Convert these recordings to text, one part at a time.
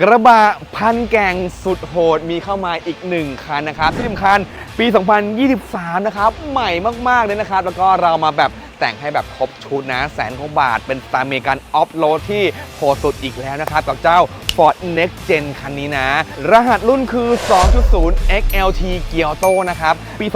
กระบะพันแก่งสุดโหดมีเข้ามาอีกหนึ่งคันนะครับที่สำคัญปี 2023 นะครับ ใหม่มาก ๆ เลยนะครับ แล้วก็เรามาแบบแต่งให้แบบครบชุดนะ แสนกว่าบาทเป็นสไตล์เมกันออฟโรดที่โหดสุดอีกแล้วนะครับ กับเจ้า Ford Next Gen คันนี้นะ รหัสรุ่นคือ 2.0 XLT Kyoto นะครับ ปี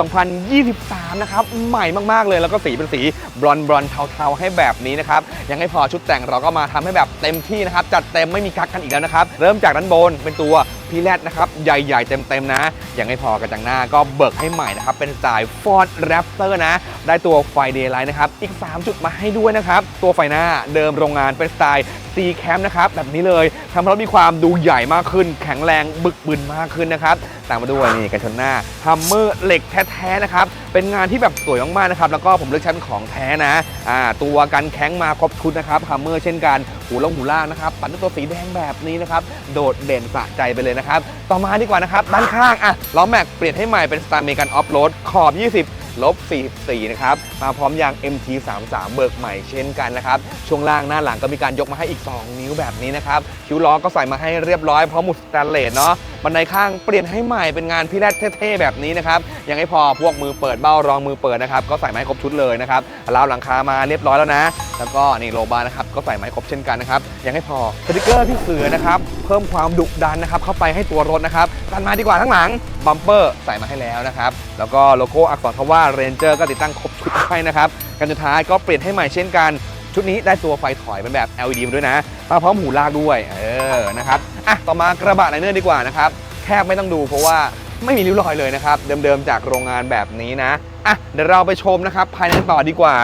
2023 นะครับ ใหม่มาก ๆ เลย แล้วก็สีเป็นสีบรอนบรอนเทา ๆ ให้แบบนี้นะครับ ยังไม่พอชุดแต่งเราก็มาทำให้แบบเต็มที่นะครับ จัดเต็มไม่มีกักกันอีกแล้วนะครับ เริ่มจากด้านบนเป็นตัวพีแรดนะครับ ใหญ่ ๆ เต็ม ๆ นะ ยังไม่พอกระจังหน้าก็เบิกให้ใหม่นะครับ เป็นสไตล์ Ford Raptor นะ ได้ตัวไฟ Daylight นะครับ อีก 3 จุดมาให้ด้วยนะครับ ตัวไฟหน้าเดิมโรงงานเป็นสไตล์ C Cam นะครับแบบนี้เลยทำให้รถมีความดูใหญ่มากขึ้น แข็งแรงบึกบึนมากขึ้นนะครับตามมาด้วยนี่กันชนหน้าฮัมเมอร์เหล็กแท้ๆนะครับเป็นงานที่แบบสวยมากๆนะครับแล้วก็ผมเลือกชั้นของแท้นะอ่าตัวกันแข้งมาครบชุดนะครับฮัมเมอร์เช่นกันหูลงหูล่างนะครับปัดด้วยตัวสีแดงแบบนี้นะครับโดดเด่นสะใจไปเลยนะครับต่อมาดีกว่านะครับด้านข้างอะล้อแม็กเปลี่ยนให้ใหม่เป็นสไตล์เมกันออฟโรดขอบ 20 ลบ44นะครับมาพร้อมยาง MT33 เบิกใหม่เช่นกันนะครับช่วงล่างหน้าหลังก็มีการยกมาให้อีก 2 นิ้วแบบนี้นะครับคิ้วล้อก็ใส่มาให้เรียบร้อยพร้อมหมุดสแตนเลสเนาะบันไดข้างเปลี่ยนให้ใหม่เป็นงานพิแรดเท่ๆแบบนี้นะครับยังไม่พอพวกมือเปิดเบ้ารองมือเปิดนะครับก็ใส่ไม้ครบชุดเลยนะครับราวหลังคามาเรียบร้อยแล้วนะ แล้วก็นี่โลบาร์นะครับก็ใส่ไม้ครบเช่นกันนะครับยังไม่พอสติกเกอร์พี่เสือนะครับเพิ่มความดุดันนะครับเข้าไปให้ตัวรถนะครับตันมาดีกว่าข้งหลังบัมเปอร์ใส่มาให้แล้วนะครับแล้วก็โลโก้อักษรคำว่า Ranger ก็ติดตั้งครบชุดให้นะครับกันสุดท้ายก็เปลี่ยนให้ใหม่เช่นกัน ชุดนี้ได้ตัวไฟถอยเป็นแบบ LED มาด้วยนะมาพร้อมหูลากด้วยเออนะครับ อะต่อมากระบะไลเนอร์ดีกว่านะครับแทบไม่ต้องดูเพราะว่าไม่มีริ้วรอยเลยนะครับ เดิมๆจากโรงงานแบบนี้นะอะเดี๋ยวเราไปชมนะครับ ภายในต่อดีกว่า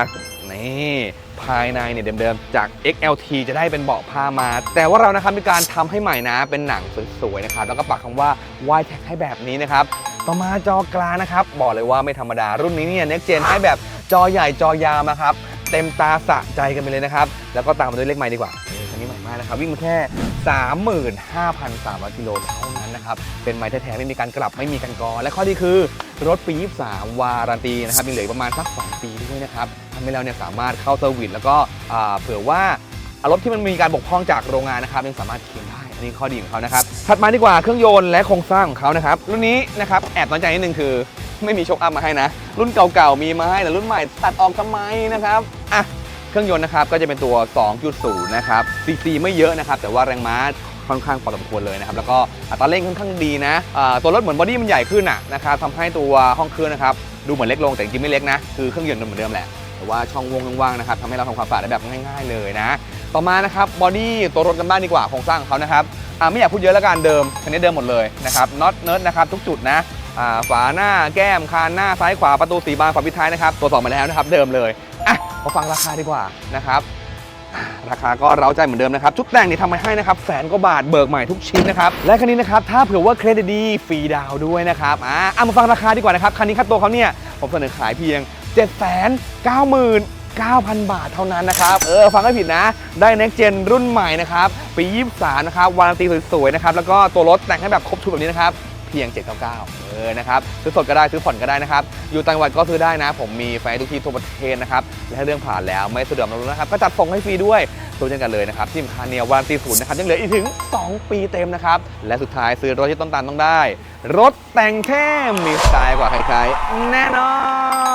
นี่ภายในเนี่ยเดิมๆจาก XLT จะได้เป็นเบาะผ้ามา แต่ว่าเรานะครับมีการทำให้ใหม่นะเป็นหนังสวยๆนะครับแล้วก็ปักคำว่า y t e c ให้แบบนี้นะครับต่อมาจอกลางนะครับบอกเลยว่าไม่ธรรมดารุ่นนี้เนี่ย Next Gen ให้แบบจอใหญ่จอยาวนะครับเต็มตาสะใจกันไปเลยนะครับ แล้วก็ตามมาด้วยเลขใหม่ดีกว่า นี่คันนี้ใหม่มานะครับวิ่งมาแค่ 35,300 กิโลเท่านั้นนะครับเป็นไม้แท้ๆไม่มีการกลับไม่มีการกอ และข้อดีคือรถปี 23 วารันตีนะครับยังเหลืออกประมาณสัก 2 ปีด้วยนะครับทำให้เราเนี่ยสามารถเข้าเซอร์วิสแล้วก็เผื่อว่ารถที่มันมีการบกพร่องจากโรงงานนะครับยังสามารถเคลมได้อันนี้ข้อดีของเขานะครับถัดมาดีกว่าเครื่องยนต์และโครงสร้างของเขานะครับรุ่นนี้นะครับแอบน้อยใจนิดนึงคือ ไม่มีโชคอัพมาให้นะ รุ่นเก่าๆมีมาให้แต่รุ่นใหม่ตัดออกทำไมนะครับอะ เครื่องยนต์นะครับก็จะเป็นตัว 2.0 นะครับซีซีไม่เยอะนะครับ แต่ว่าแรงม้าค่อนข้างพอสมควรเลยนะครับ แล้วก็อัตราเร่งค่อนข้างดีนะตัวรถเหมือนบอดี้มันใหญ่ขึ้นอะนะครับทำให้ตัวห้องเครื่องนะครับดูเหมือนเล็กลงแต่จริงๆไม่เล็กนะ คือเครื่องยนต์เหมือนเดิมแหละ แต่ว่าช่องวงว่างๆนะครับทำให้เราทำความสะอาดได้แบบง่าย ๆเลยนะ ต่อมานะครับบอดี้ตัวรถกันบ้างดีกว่าโครงสร้างของเขานะครับไม่อยากพูดเยอะแล้วกันเดิมคันนี้เดิมหมดเลยนะครับน็อตเนิร์ดนะครับทุกจุดนะฝาหน้าแก้มคานหน้าซ้ายขวาประตูสีบานฝาปิดท้ายนะครับตัวสอบมาแล้วนะครับเดิมเลยอะ มาฟังราคาดีกว่านะครับ ราคาก็เร้าใจเหมือนเดิมนะครับ ชุดแต่งนี่ทำมาให้นะครับแสนกว่าบาทเบิกใหม่ทุกชิ้นนะครับ และคันนี้นะครับ ถ้าเผื่อว่าเครดิตดีฟรีดาวด้วยนะครับอ่ามาฟังราคาดีกว่านะครับ คันนี้ค่าตัวเขาเนี่ย ผมเสนอขายเพียง 7 9 9 9,000 บาทเท่านั้นนะครับ เออ ฟังไม่ผิดนะ ได้ Next Gen รุ่นใหม่นะครับ ปี 23 นะครับวารันตีสวยๆ นะครับ แล้วก็ตัวรถแต่งให้แบบครบชุดแบบนี้นะครับ พียง 799 เออนะครับซื้อสดก็ได้ซื้อผ่อนก็ได้นะครับ อยู่ต่างจังหวัดก็ซื้อได้นะ ผมมีแฟนทุกที่ทั่วประเทศนะครับและถ้เรื่องผ่านแล้วไม่สะดวกเรานะครับ ก็จัดส่งให้ฟรีด้วยตัวเช่นกันเลยนะครับที่สำคัญเนี่ยวารันตีศูนย์นะครับยังเหลืออีกถึง 2 ปีเต็มนะครับและสุดท้ายซื้อรถที่ต้องตารต้องได้ รถแต่งเท่มีสไตล์กว่าใครๆแน่นอน